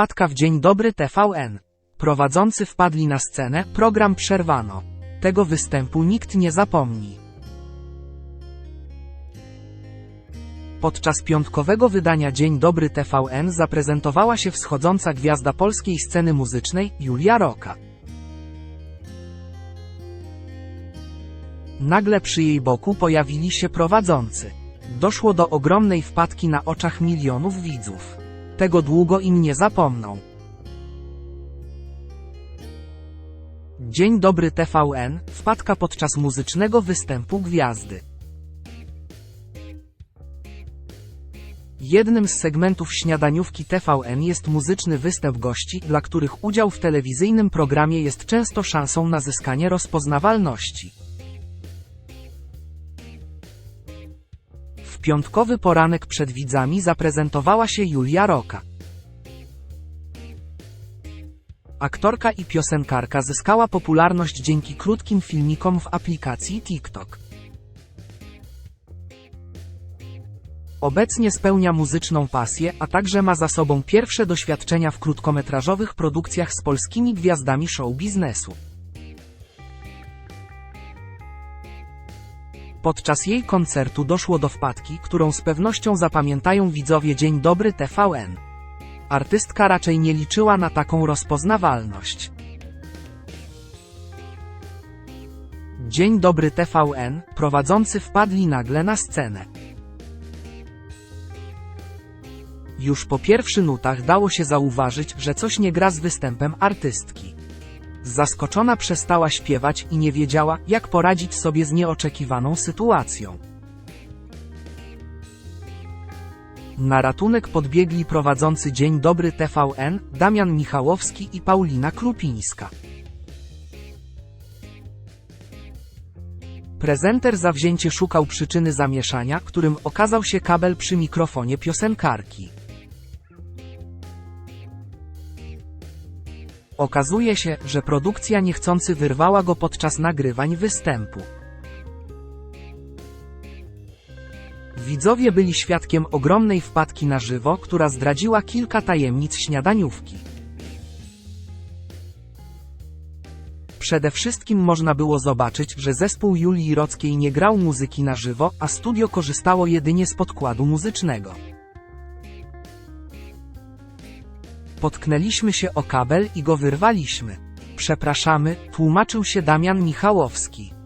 Wpadka w Dzień Dobry TVN. Prowadzący wpadli na scenę, program przerwano. Tego występu nikt nie zapomni. Podczas piątkowego wydania Dzień Dobry TVN zaprezentowała się wschodząca gwiazda polskiej sceny muzycznej, Julia Roka. Nagle przy jej boku pojawili się prowadzący. Doszło do ogromnej wpadki na oczach milionów widzów. Tego długo im nie zapomną. Dzień dobry TVN, wpadka podczas muzycznego występu gwiazdy. Jednym z segmentów śniadaniówki TVN jest muzyczny występ gości, dla których udział w telewizyjnym programie jest często szansą na zyskanie rozpoznawalności. Piątkowy poranek przed widzami zaprezentowała się Julia Roka. Aktorka i piosenkarka zyskała popularność dzięki krótkim filmikom w aplikacji TikTok. Obecnie spełnia muzyczną pasję, a także ma za sobą pierwsze doświadczenia w krótkometrażowych produkcjach z polskimi gwiazdami show biznesu. Podczas jej koncertu doszło do wpadki, którą z pewnością zapamiętają widzowie Dzień Dobry TVN. Artystka raczej nie liczyła na taką rozpoznawalność. Dzień Dobry TVN, prowadzący wpadli nagle na scenę. Już po pierwszych nutach dało się zauważyć, że coś nie gra z występem artystki. Zaskoczona przestała śpiewać i nie wiedziała, jak poradzić sobie z nieoczekiwaną sytuacją. Na ratunek podbiegli prowadzący Dzień Dobry TVN, Damian Michałowski i Paulina Klupińska. Prezenter zawzięcie szukał przyczyny zamieszania, którym okazał się kabel przy mikrofonie piosenkarki. Okazuje się, że produkcja niechcący wyrwała go podczas nagrywań występu. Widzowie byli świadkiem ogromnej wpadki na żywo, która zdradziła kilka tajemnic śniadaniówki. Przede wszystkim można było zobaczyć, że zespół Julii Rockiej nie grał muzyki na żywo, a studio korzystało jedynie z podkładu muzycznego. Potknęliśmy się o kabel i go wyrwaliśmy. Przepraszamy, tłumaczył się Damian Michałowski.